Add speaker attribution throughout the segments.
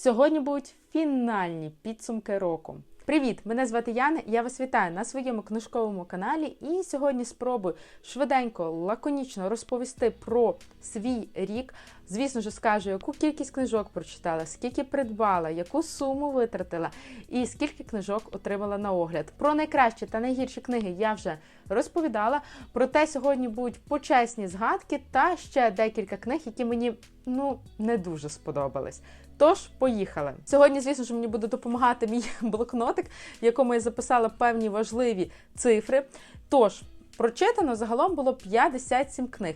Speaker 1: Сьогодні будуть фінальні підсумки року. Привіт! Мене звати Яна. Я вас вітаю на своєму книжковому каналі. І сьогодні спробую швиденько, лаконічно розповісти про свій рік. Звісно ж, скажу, яку кількість книжок прочитала, скільки придбала, яку суму витратила і скільки книжок отримала на огляд. Про найкращі та найгірші книги я вже розповідала. Проте сьогодні будуть почесні згадки та ще декілька книг, які мені ну не дуже сподобались. Тож, поїхали. Сьогодні, звісно ж, мені буде допомагати мій блокнотик, в якому я записала певні важливі цифри. Тож, прочитано загалом було 57 книг.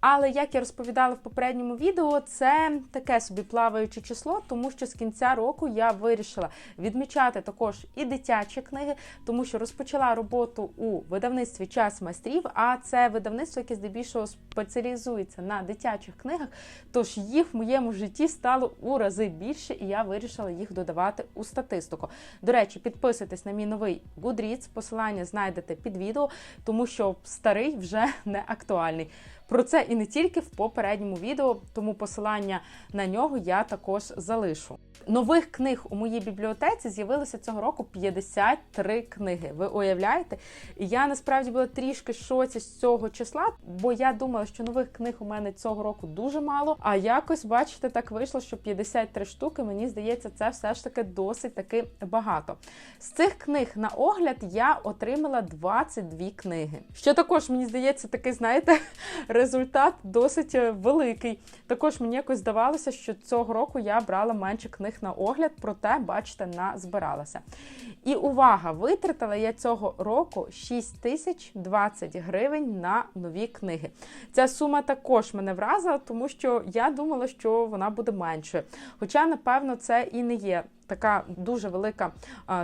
Speaker 1: Але як я розповідала в попередньому відео, це таке собі плаваюче число, тому що з кінця року я вирішила відмічати також і дитячі книги, тому що розпочала роботу у видавництві час майстрів. А це видавництво, яке здебільшого спеціалізується на дитячих книгах. Тож їх в моєму житті стало у рази більше, і я вирішила їх додавати у статистику. До речі, підписуйтесь на мій новий Goodreads, посилання знайдете під відео, тому що старий вже не актуальний. Про це і не тільки в попередньому відео, тому посилання на нього я також залишу. Нових книг у моїй бібліотеці з'явилося цього року 53 книги. Ви уявляєте? І я насправді була трішки шоці з цього числа, бо я думала, що нових книг у мене цього року дуже мало. А якось, бачите, так вийшло, що 53 штуки, мені здається, це все ж таки досить таки багато. З цих книг на огляд я отримала 22 книги. Що також мені здається, такий, знаєте, результат досить е, великий. Також мені якось здавалося, що цього року я брала менше книг на огляд, проте, бачите, назбиралася. І увага! Витратила я цього року 6 тисяч 20 гривень на нові книги. Ця сума також мене вразила, тому що я думала, що вона буде меншою. Хоча, напевно, це і не є така дуже велика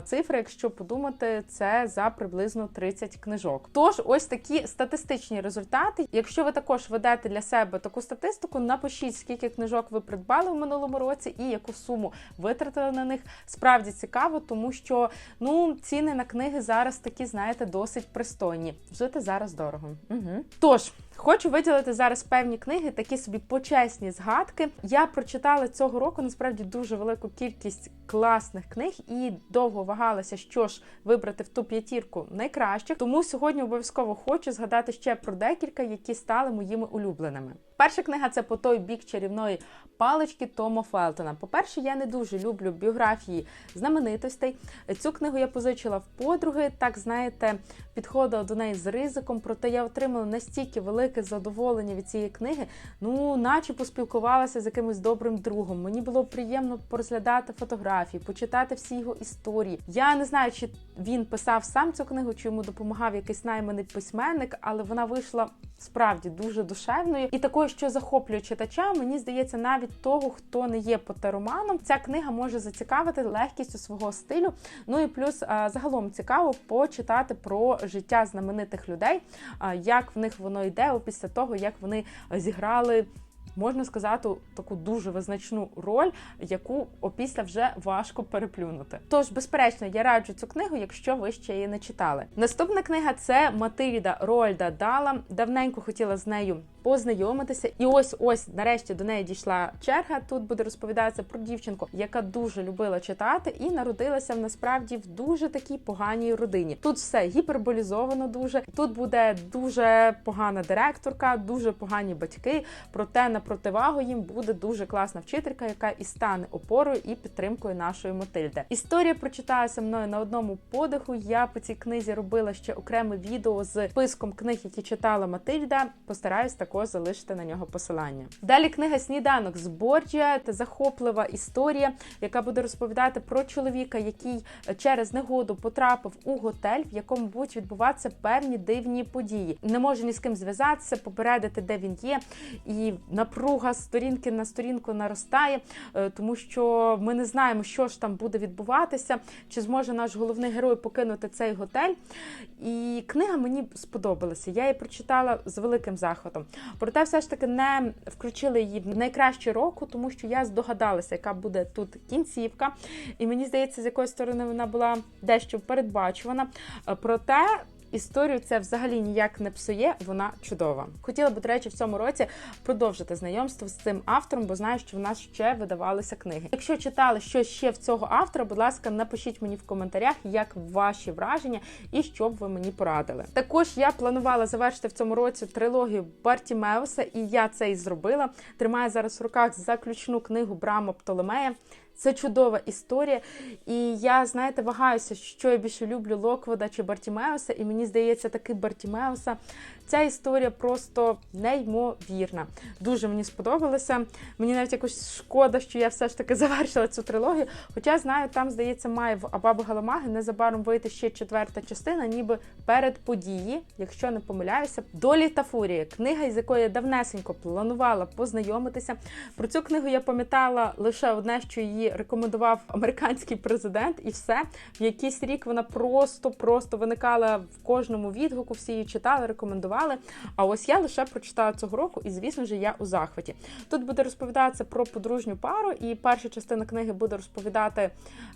Speaker 1: цифра, якщо подумати, це за приблизно 30 книжок. Тож, ось такі статистичні результати. Якщо ви також ведете для себе таку статистику, напишіть, скільки книжок ви придбали в минулому році і яку суму витратили на них. Справді цікаво, тому що ну ціни на книги зараз такі, знаєте, досить пристойні. Жити зараз дорого. Угу. Тож. Хочу виділити зараз певні книги, такі собі почесні згадки. Я прочитала цього року насправді дуже велику кількість класних книг і довго вагалася, що ж вибрати в ту п'ятірку найкращих. Тому сьогодні обов'язково хочу згадати ще про декілька, які стали моїми улюбленими. Перша книга це по той бік чарівної палички Тома Фелтона. По-перше, я не дуже люблю біографії знаменитостей. Цю книгу я позичила в подруги, так знаєте, підходила до неї з ризиком, проте я отримала настільки велике задоволення від цієї книги, ну, наче поспілкувалася з якимось добрим другом. Мені було приємно порозглядати фотографії, почитати всі його історії. Я не знаю, чи він писав сам цю книгу, чи йому допомагав якийсь найманий письменник, але вона вийшла справді дуже душевною і такою, що захоплює читача, мені здається, навіть того, хто не є потероманом, ця книга може зацікавити легкістю свого стилю. Ну і плюс загалом цікаво почитати про життя знаменитих людей, як в них воно йде після того, як вони зіграли можна сказати, таку дуже визначну роль, яку опісля вже важко переплюнути. Тож, безперечно, я раджу цю книгу, якщо ви ще її не читали. Наступна книга це Матильда Рольда Дала. Давненько хотіла з нею познайомитися, і ось ось нарешті до неї дійшла черга. Тут буде розповідатися про дівчинку, яка дуже любила читати, і народилася насправді в дуже такій поганій родині. Тут все гіперболізовано дуже. Тут буде дуже погана директорка, дуже погані батьки. Проте на противагу їм буде дуже класна вчителька, яка і стане опорою і підтримкою нашої Матильди. Історія прочиталася мною на одному подиху. Я по цій книзі робила ще окреме відео з списком книг, які читала Матильда. Постараюсь також залишити на нього посилання. Далі книга Сніданок з Борджія та захоплива історія, яка буде розповідати про чоловіка, який через негоду потрапив у готель, в якому будуть відбуватися певні дивні події. Не може ні з ким зв'язатися, попередити, де він є, і напруга сторінки на сторінку наростає, е, тому що ми не знаємо, що ж там буде відбуватися, чи зможе наш головний герой покинути цей готель. І книга мені сподобалася. Я її прочитала з великим захватом. Проте, все ж таки, не включили її в найкраще року, тому що я здогадалася, яка буде тут кінцівка. І мені здається, з якої сторони вона була дещо передбачувана. Проте історію це взагалі ніяк не псує, вона чудова. Хотіла б, до речі, в цьому році продовжити знайомство з цим автором, бо знаю, що в нас ще видавалися книги. Якщо читали щось ще в цього автора, будь ласка, напишіть мені в коментарях, як ваші враження і що б ви мені порадили. Також я планувала завершити в цьому році трилогію Бартімеуса, і я це і зробила. Тримаю зараз в руках заключну книгу Брама Птолемея. Це чудова історія, і я, знаєте, вагаюся, що я більше люблю Локвода чи Бартімеуса, і мені здається, таки Бартімеуса. Ця історія просто неймовірна. Дуже мені сподобалося. Мені навіть якось шкода, що я все ж таки завершила цю трилогію. Хоча знаю, там здається, має в Абаби Галамаги незабаром вийти ще четверта частина, ніби перед події, якщо не помиляюся, долі та фурія. Книга, із якої я давнесенько планувала познайомитися. Про цю книгу я пам'ятала лише одне, що її рекомендував американський президент, і все в якийсь рік вона просто-просто виникала в кожному відгуку. Всі її читали, рекомендували. А ось я лише прочитала цього року, і звісно ж, я у захваті. Тут буде розповідатися про подружню пару, і перша частина книги буде розповідати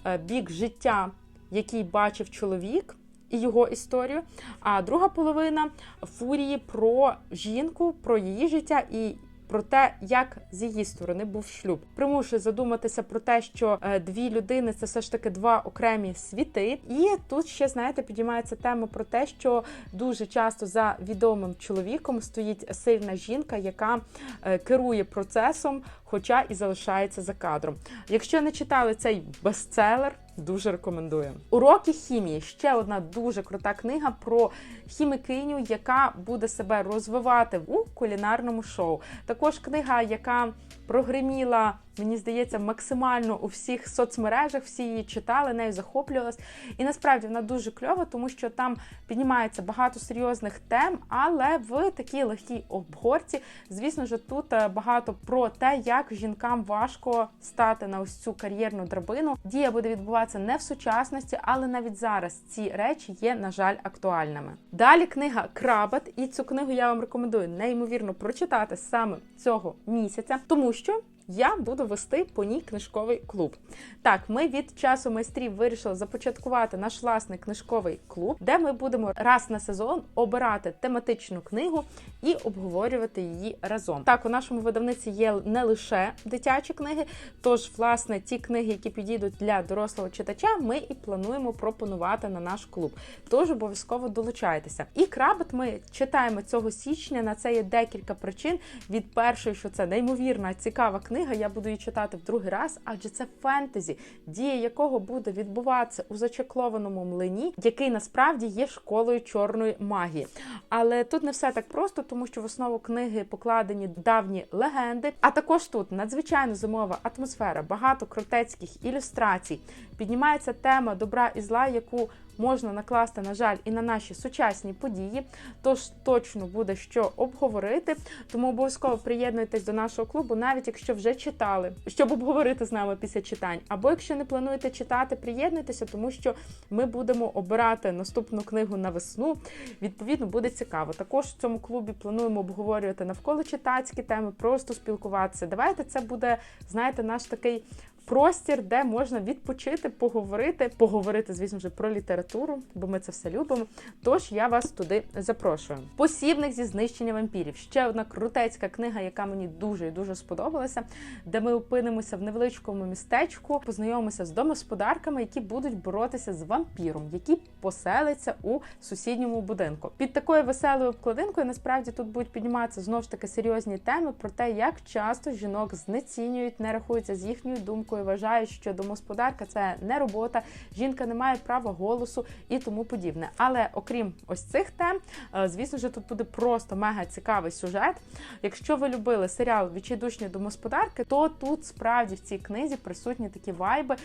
Speaker 1: е, бік життя, який бачив чоловік. І його історію, а друга половина фурії про жінку, про її життя і про те, як з її сторони був шлюб. Примушує задуматися про те, що е, дві людини це все ж таки два окремі світи. І тут ще знаєте, підіймається тема про те, що дуже часто за відомим чоловіком стоїть сильна жінка, яка е, керує процесом, хоча і залишається за кадром. Якщо не читали цей бестселер, Дуже рекомендую. Уроки хімії ще одна дуже крута книга про хімікиню, яка буде себе розвивати у кулінарному шоу. Також книга, яка прогреміла мені здається, максимально у всіх соцмережах всі її читали, нею захоплювалась. І насправді вона дуже кльова, тому що там піднімається багато серйозних тем, але в такій легкій обгорці, звісно ж, тут е, багато про те, як жінкам важко стати на ось цю кар'єрну драбину. Дія буде відбуватися не в сучасності, але навіть зараз ці речі є, на жаль, актуальними. Далі книга Крабат, і цю книгу я вам рекомендую неймовірно прочитати саме цього місяця, тому що я буду вести по ній книжковий клуб. Так, ми від часу майстрів вирішили започаткувати наш власний книжковий клуб, де ми будемо раз на сезон обирати тематичну книгу і обговорювати її разом. Так, у нашому видавниці є не лише дитячі книги, тож, власне, ті книги, які підійдуть для дорослого читача, ми і плануємо пропонувати на наш клуб. Тож обов'язково долучайтеся. І крабет ми читаємо цього січня. На це є декілька причин. Від першої, що це неймовірна цікава книга книга, я буду її читати в другий раз, адже це фентезі, дія якого буде відбуватися у зачеклованому млині, який насправді є школою чорної магії. Але тут не все так просто, тому що в основу книги покладені давні легенди. А також тут надзвичайно зимова атмосфера, багато кротецьких ілюстрацій. Піднімається тема добра і зла, яку можна накласти, на жаль, і на наші сучасні події. Тож точно буде що обговорити. Тому обов'язково приєднуйтесь до нашого клубу, навіть якщо вже читали, щоб обговорити з нами після читань. Або якщо не плануєте читати, приєднуйтеся, тому що ми будемо обирати наступну книгу на весну. Відповідно, буде цікаво. Також в цьому клубі плануємо обговорювати навколо читацькі теми, просто спілкуватися. Давайте це буде, знаєте, наш такий простір, де можна відпочити, поговорити, поговорити, звісно вже про літературу, бо ми це все любимо. Тож я вас туди запрошую. Посібник зі знищення вампірів. Ще одна крутецька книга, яка мені дуже і дуже сподобалася, де ми опинимося в невеличкому містечку, познайомимося з домосподарками, які будуть боротися з вампіром, які поселяться у сусідньому будинку. Під такою веселою обкладинкою насправді тут будуть підніматися знову ж таки серйозні теми про те, як часто жінок знецінюють, не рахуються з їхньою думкою жінкою вважають, що домогосподарка це не робота, жінка не має права голосу і тому подібне. Але окрім ось цих тем, е, звісно ж, тут буде просто мега цікавий сюжет. Якщо ви любили серіал Відчайдушні домогосподарки, то тут справді в цій книзі присутні такі вайби.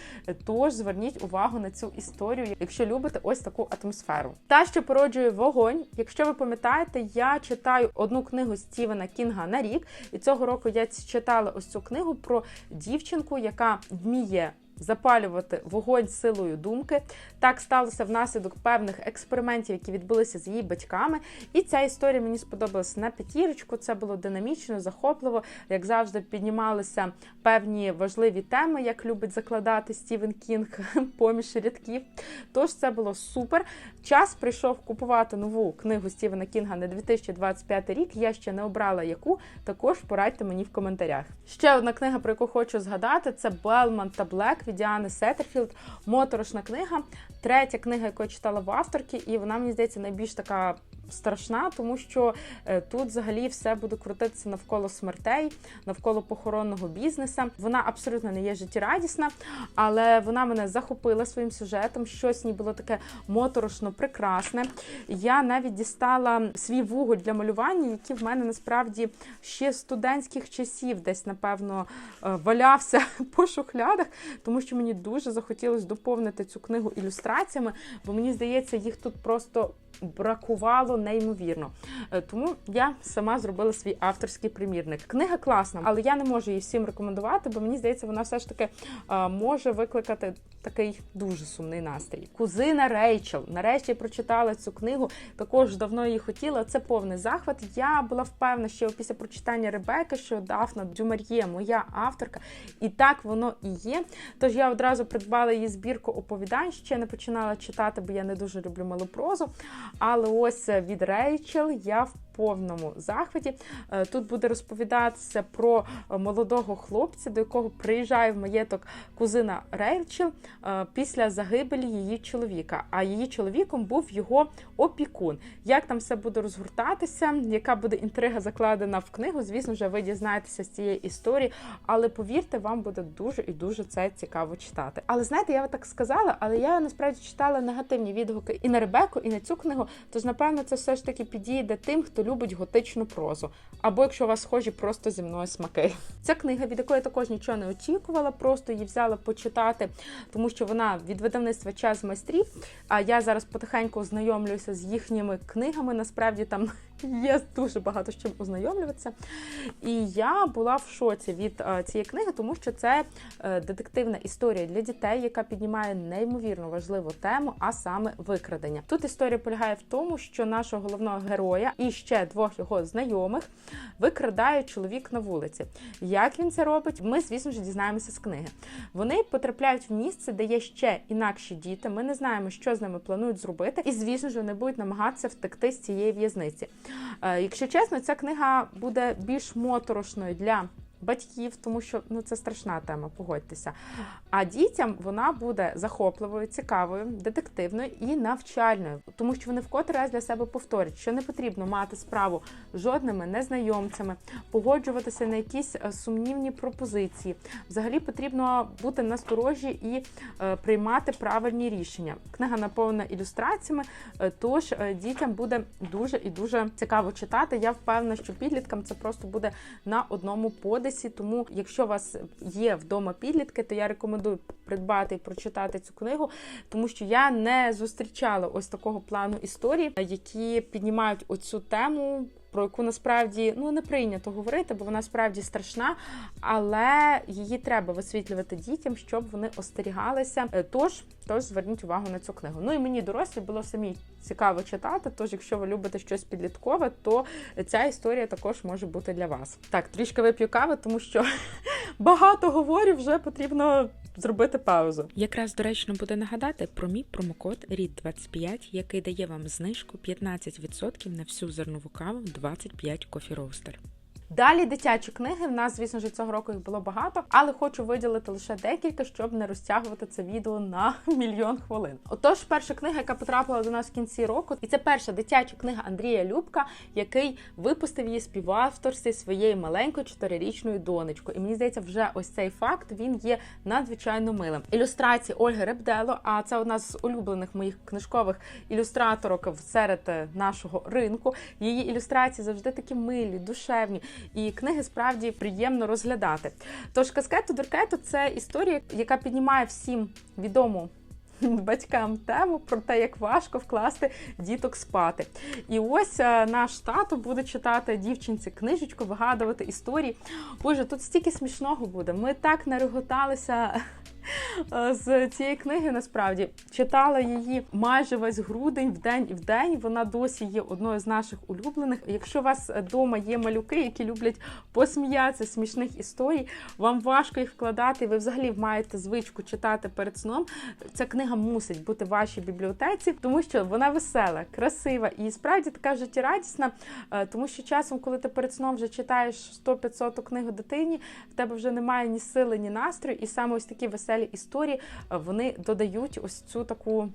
Speaker 1: Тож зверніть увагу на цю історію, якщо любите ось таку атмосферу. Та, що породжує вогонь, якщо ви пам'ятаєте, я читаю одну книгу Стівена Кінга на рік, і цього року я читала ось цю книгу про дівчинку, яка вміє запалювати вогонь силою думки. Так сталося внаслідок певних експериментів, які відбулися з її батьками. І ця історія мені сподобалася на п'ятірочку. Це було динамічно, захопливо, як завжди, піднімалися певні важливі теми, як любить закладати Стівен Кінг поміж рядків. Тож це було супер. Час прийшов купувати нову книгу Стівена Кінга на 2025 рік. Я ще не обрала яку. Також порадьте мені в коментарях. Ще одна книга, про яку хочу згадати, це Белман та Блек від Діани Сеттерфілд. Моторошна книга. Третя книга, яку я читала в авторки, і вона мені здається найбільш така. Страшна, тому що е, тут взагалі все буде крутитися навколо смертей, навколо похоронного бізнеса. Вона абсолютно не є життєрадісна, але вона мене захопила своїм сюжетом. Щось ній було таке моторошно, прекрасне. Я навіть дістала свій вуголь для малювання, який в мене насправді ще студентських часів десь, напевно, е, валявся по шухлядах, тому що мені дуже захотілося доповнити цю книгу ілюстраціями, бо мені здається, їх тут просто бракувало неймовірно. Е, Тому я сама зробила свій авторський примірник. Книга класна, але я не можу її всім рекомендувати, бо мені здається, вона все ж таки е, може викликати такий дуже сумний настрій. Кузина Рейчел. Нарешті прочитала цю книгу. Також давно її хотіла. Це повний захват. Я була впевнена, що після прочитання Ребеки, що Дафна Дюмар'є моя авторка, і так воно і є. Тож я одразу придбала її збірку оповідань. Ще не починала читати, бо я не дуже люблю малу прозу. Але ось від Рейчел я в повному захваті. Е, Тут буде розповідатися про молодого хлопця, до якого приїжджає в маєток кузина Рейчел е, після загибелі її чоловіка. А її чоловіком був його опікун. Як там все буде розгортатися, яка буде інтрига закладена в книгу? Звісно, вже ви дізнаєтеся з цієї історії, але повірте, вам буде дуже і дуже це цікаво читати. Але знаєте, я так сказала, але я насправді читала негативні відгуки і на Ребеку, і на цю книгу. Тож, напевно, це все ж таки підійде тим, хто любить готичну прозу. Або якщо у вас схожі просто зі мною смаки. Ця книга, від якої я також нічого не очікувала, просто її взяла почитати, тому що вона від видавництва час майстрів. А я зараз потихеньку ознайомлююся з їхніми книгами. Насправді там є дуже багато з чим ознайомлюватися. І я була в шоці від е, цієї книги, тому що це е, детективна історія для дітей, яка піднімає неймовірно важливу тему, а саме викрадення. Тут історія полягає в тому, що нашого головного героя і ще двох його знайомих викрадає чоловік на вулиці. Як він це робить? Ми, звісно ж, дізнаємося з книги. Вони потрапляють в місце, де є ще інакші діти. Ми не знаємо, що з ними планують зробити, і звісно ж, вони будуть намагатися втекти з цієї в'язниці. Е, Якщо чесно, ця книга буде більш моторошною для батьків, тому що ну це страшна тема, погодьтеся. А дітям вона буде захопливою, цікавою, детективною і навчальною, тому що вони вкотре раз для себе повторять, що не потрібно мати справу з жодними незнайомцями, погоджуватися на якісь е, сумнівні пропозиції. Взагалі потрібно бути насторожі і е, приймати правильні рішення. Книга наповнена ілюстраціями, е, тож е, дітям буде дуже і дуже цікаво читати. Я впевнена, що підліткам це просто буде на одному подисі. Тому, якщо у вас є вдома підлітки, то я рекомендую придбати і прочитати цю книгу, тому що я не зустрічала ось такого плану історії, які піднімають оцю тему. Про яку насправді ну не прийнято говорити, бо вона справді страшна, але її треба висвітлювати дітям, щоб вони остерігалися. Е, Тож, тож зверніть увагу на цю книгу. Ну і мені дорослі було самі цікаво читати. Тож, якщо ви любите щось підліткове, то ця історія також може бути для вас. Так, трішки вип'ю кави, тому що багато говорю, вже потрібно зробити паузу.
Speaker 2: Якраз доречно буде нагадати про мій промокод RID25, який дає вам знижку 15% на всю зернову каву 25 Coffee Roaster.
Speaker 1: Далі дитячі книги. В нас, звісно ж, цього року їх було багато, але хочу виділити лише декілька, щоб не розтягувати це відео на мільйон хвилин. Отож, перша книга, яка потрапила до нас в кінці року, і це перша дитяча книга Андрія Любка, який випустив її співавторстві своєю маленькою чотирирічною донечкою. І мені здається, вже ось цей факт він є надзвичайно милим. Ілюстрації Ольги Ребдело. А це одна з улюблених моїх книжкових ілюстраторок серед е, нашого ринку. Її ілюстрації завжди такі милі, душевні. І книги справді приємно розглядати. Тож каскету Дуркету це історія, яка піднімає всім відому. Батькам тему про те, як важко вкласти діток спати. І ось е, наш тато буде читати дівчинці книжечку, вигадувати історії. Боже, тут стільки смішного буде. Ми так нареготалися з цієї книги. Насправді читала її майже весь грудень, вдень і вдень. Вона досі є одною з наших улюблених. Якщо у вас вдома є малюки, які люблять посміятися смішних історій, вам важко їх вкладати. Ви взагалі маєте звичку читати перед сном. Ця книга мусить бути в вашій бібліотеці, тому що вона весела, красива і справді така життєрадісна. е, Тому що часом, коли ти перед сном вже читаєш 100-500 книг дитині, в тебе вже немає ні сили, ні настрою, і саме ось такі веселі історії е, вони додають ось цю таку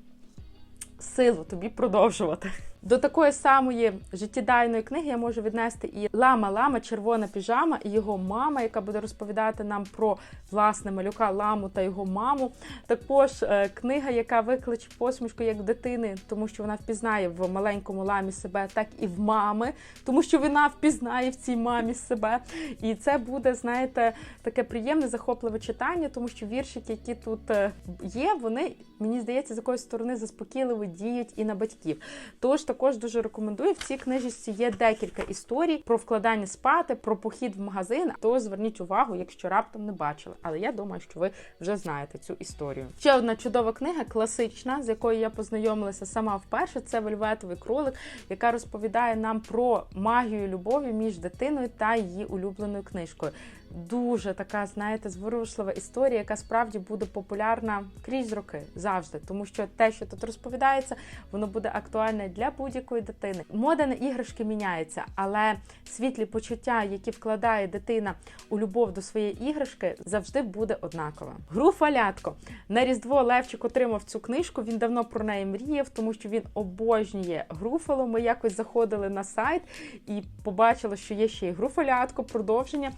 Speaker 1: силу тобі продовжувати. До такої самої життєдайної книги я можу віднести і Лама Лама, червона піжама, і його мама, яка буде розповідати нам про власне малюка ламу та його маму. Також е, книга, яка викличе посмішку як дитини, тому що вона впізнає в маленькому ламі себе, так і в мами, тому що вона впізнає в цій мамі себе. І це буде, знаєте, таке приємне, захопливе читання, тому що віршики, які тут е, є, вони мені здається, з якоїсь сторони заспокійливо діють і на батьків. Тож також дуже рекомендую. В цій книжці є декілька історій про вкладання спати, про похід в магазин. То зверніть увагу, якщо раптом не бачили. Але я думаю, що ви вже знаєте цю історію. Ще одна чудова книга, класична, з якою я познайомилася сама вперше. Це вельветовий кролик, яка розповідає нам про магію любові між дитиною та її улюбленою книжкою. Дуже така, знаєте, зворушлива історія, яка справді буде популярна крізь роки завжди, тому що те, що тут розповідається, воно буде актуальне для будь-якої дитини. Мода на іграшки міняється, але світлі почуття, які вкладає дитина у любов до своєї іграшки, завжди буде однакове. Груфалятко на різдво Левчик отримав цю книжку. Він давно про неї мріяв, тому що він обожнює груфало. Ми якось заходили на сайт і побачили, що є ще й груфалятко, продовження.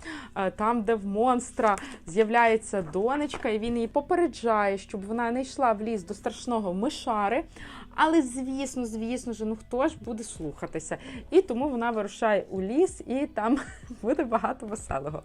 Speaker 1: Там, де в монстра з'являється донечка, і він її попереджає, щоб вона не йшла в ліс до страшного мишари. Але звісно, звісно ж, ну хто ж буде слухатися? І тому вона вирушає у ліс, і там буде багато веселого.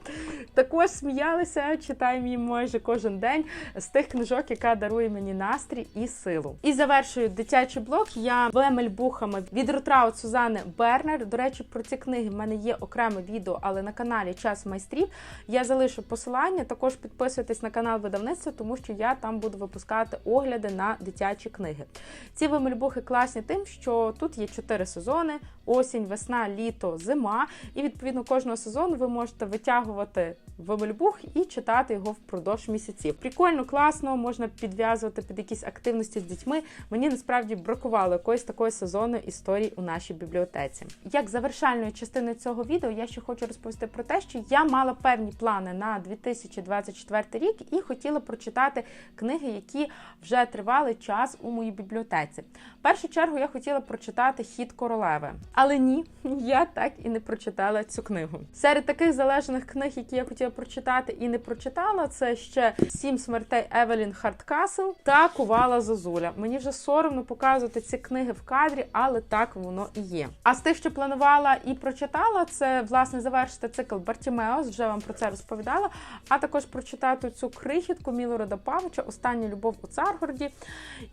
Speaker 1: Також сміялися, читаємо її майже кожен день з тих книжок, яка дарує мені настрій і силу. І завершую дитячий блог. Я Вемельбухами від Рутраут Сузани Бернер. До речі, про ці книги в мене є окреме відео, але на каналі Час майстрів. Я залишу посилання. Також підписуйтесь на канал видавництва, тому що я там буду випускати огляди на дитячі книги. Ці вимельбухи класні тим, що тут є чотири сезони: осінь, весна, літо, зима. І відповідно кожного сезону ви можете витягувати вимельбух і читати його впродовж місяців. Прикольно, класно, можна підв'язувати під якісь активності з дітьми. Мені насправді бракувало якоїсь такої сезонної історії у нашій бібліотеці. Як завершальною частиною цього відео, я ще хочу розповісти про те, що я мала певні плани на 2024 рік і хотіла прочитати книги, які вже тривали час у моїй бібліотеці. В першу чергу я хотіла прочитати Хід королеви, але ні, я так і не прочитала цю книгу. Серед таких залежних книг, які я хотіла прочитати і не прочитала, це ще Сім смертей Евелін Хардкасл та Кувала Зозуля. Мені вже соромно показувати ці книги в кадрі, але так воно і є. А з тих, що планувала і прочитала, це власне завершити цикл Бартімеос. Вже вам про це розповідала. А також прочитати цю крихітку Мілорода Павича Остання любов у Царгороді.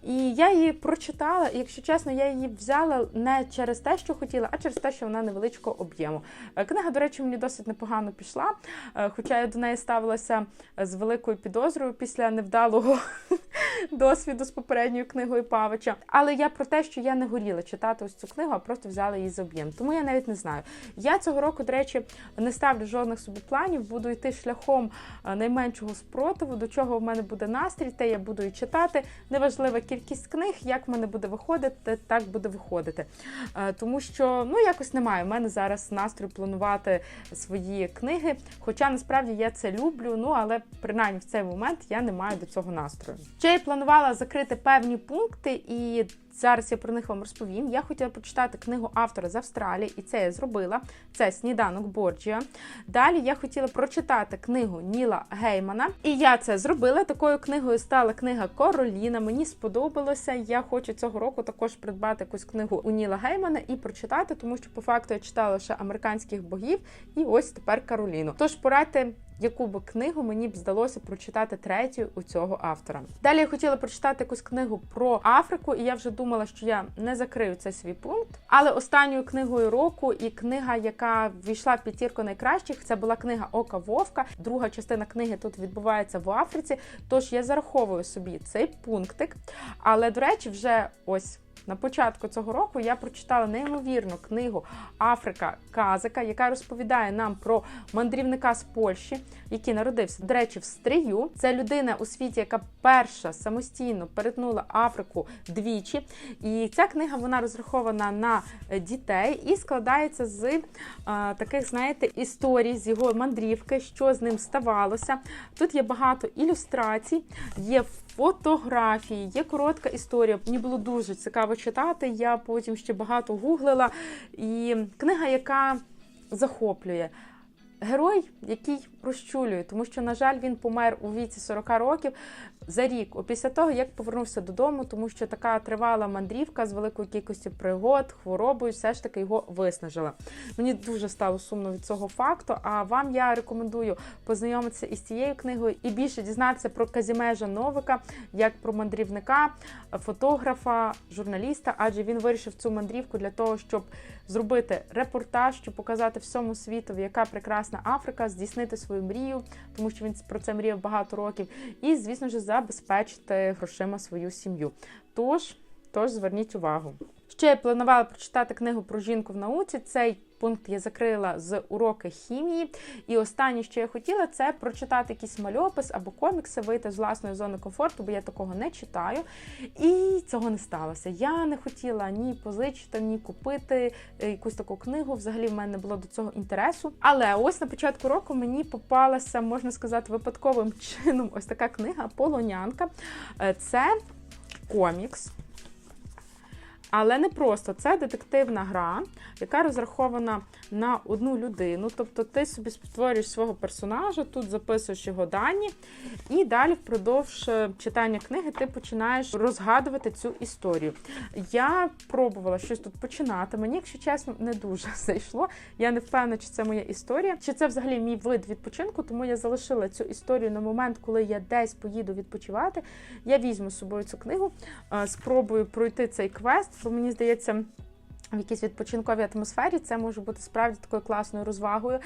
Speaker 1: І я її прочитала, і якщо чесно, я її взяла не через те, що хотіла, а через те, що вона невеличкого об'єму. Е, Книга, до речі, мені досить непогано пішла, е, хоча я до неї ставилася з великою підозрою після невдалого досвіду з попередньою книгою Павича. Але я про те, що я не горіла читати ось цю книгу, а просто взяла її за об'єм. Тому я навіть не знаю. Я цього року, до речі, не ставлю жодних собі планів, буду йти шляхом е, найменшого спротиву, до чого в мене буде настрій, те я буду і читати. Неважлива кількість книг, як в мене буде виходити, так буде виходити. Тому що ну якось немає. У мене зараз настрою планувати свої книги. Хоча насправді я це люблю, ну але принаймні в цей момент я не маю до цього настрою. Ще я планувала закрити певні пункти, і зараз я про них вам розповім. Я хотіла прочитати книгу автора з Австралії, і це я зробила. Це Сніданок Борджіа. Далі я хотіла прочитати книгу Ніла Геймана, і я це зробила. Такою книгою стала книга Короліна. Мені сподобалося. Я хочу цього року також придбати якусь книгу у Ніла Геймана і прочитати, тому що по факту я читала лише американських богів, і ось тепер Кароліну. Тож порадьте, яку би книгу мені б здалося прочитати третю у цього автора. Далі я хотіла прочитати якусь книгу про Африку, і я вже думала, що я не закрию цей свій пункт. Але останньою книгою року і книга, яка війшла в п'ятірку найкращих, це була книга Ока Вовка. Друга частина книги тут відбувається в Африці. Тож я зараховую собі цей пунктик. Але до речі, вже ось. На початку цього року я прочитала неймовірну книгу Африка Казика, яка розповідає нам про мандрівника з Польщі, який народився, до речі, в Стрию. Це людина у світі, яка перша самостійно перетнула Африку двічі. І ця книга вона розрахована на дітей і складається з е, таких, знаєте, історій з його мандрівки, що з ним ставалося. Тут є багато ілюстрацій, є фотографії, є коротка історія. Мені було дуже цікаво читати. Я потім ще багато гуглила. І книга, яка захоплює. Герой, який розчулює, тому що, на жаль, він помер у віці 40 років за рік, після того, як повернувся додому, тому що така тривала мандрівка з великою кількістю пригод, хворобою, все ж таки його виснажила. Мені дуже стало сумно від цього факту. А вам я рекомендую познайомитися із цією книгою і більше дізнатися про Казімежа Новика, як про мандрівника, фотографа, журналіста, адже він вирішив цю мандрівку для того, щоб зробити репортаж, щоб показати всьому світу, яка прекрасна Африка, здійснити свою мрію, тому що він про це мріяв багато років, і, звісно ж, забезпечити грошима свою сім'ю. Тож, тож зверніть увагу. Ще я планувала прочитати книгу про жінку в науці. Цей пункт я закрила з уроки хімії. І останнє, що я хотіла, це прочитати якийсь мальопис або комікси, вийти з власної зони комфорту, бо я такого не читаю. І цього не сталося. Я не хотіла ні позичити, ні купити е, якусь таку книгу. Взагалі в мене не було до цього інтересу. Але ось на початку року мені попалася, можна сказати, випадковим чином ось така книга Полонянка. Е, Це комікс. Але не просто це детективна гра, яка розрахована на одну людину. Тобто ти собі створюєш свого персонажа, тут записуєш його дані, і далі впродовж е, читання книги ти починаєш розгадувати цю історію. Я пробувала щось тут починати. Мені, якщо чесно, не дуже зайшло. Я не впевнена, чи це моя історія, чи це взагалі мій вид відпочинку, тому я залишила цю історію на момент, коли я десь поїду відпочивати. Я візьму з собою цю книгу, е, спробую пройти цей квест, бо мені здається. В якійсь відпочинковій атмосфері це може бути справді такою класною розвагою.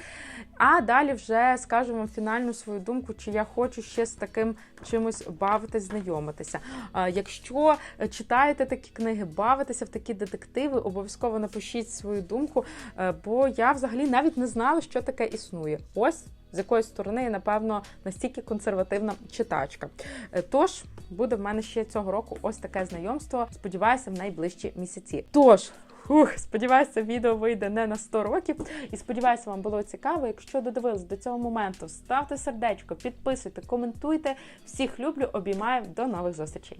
Speaker 1: А далі вже скажу вам фінальну свою думку, чи я хочу ще з таким чимось бавитись, знайомитися. Якщо читаєте такі книги, бавитеся в такі детективи, обов'язково напишіть свою думку, е, бо я взагалі навіть не знала, що таке існує. Ось. З якоїсь сторони, я, напевно, настільки консервативна читачка. Е, Тож буде в мене ще цього року ось таке знайомство. Сподіваюся, в найближчі місяці. Тож. Ух, сподіваюся, відео вийде не на 100 років. І сподіваюся, вам було цікаво. Якщо додивились до цього моменту, ставте сердечко, підписуйте, коментуйте. Всіх люблю, обіймаю. До нових зустрічей.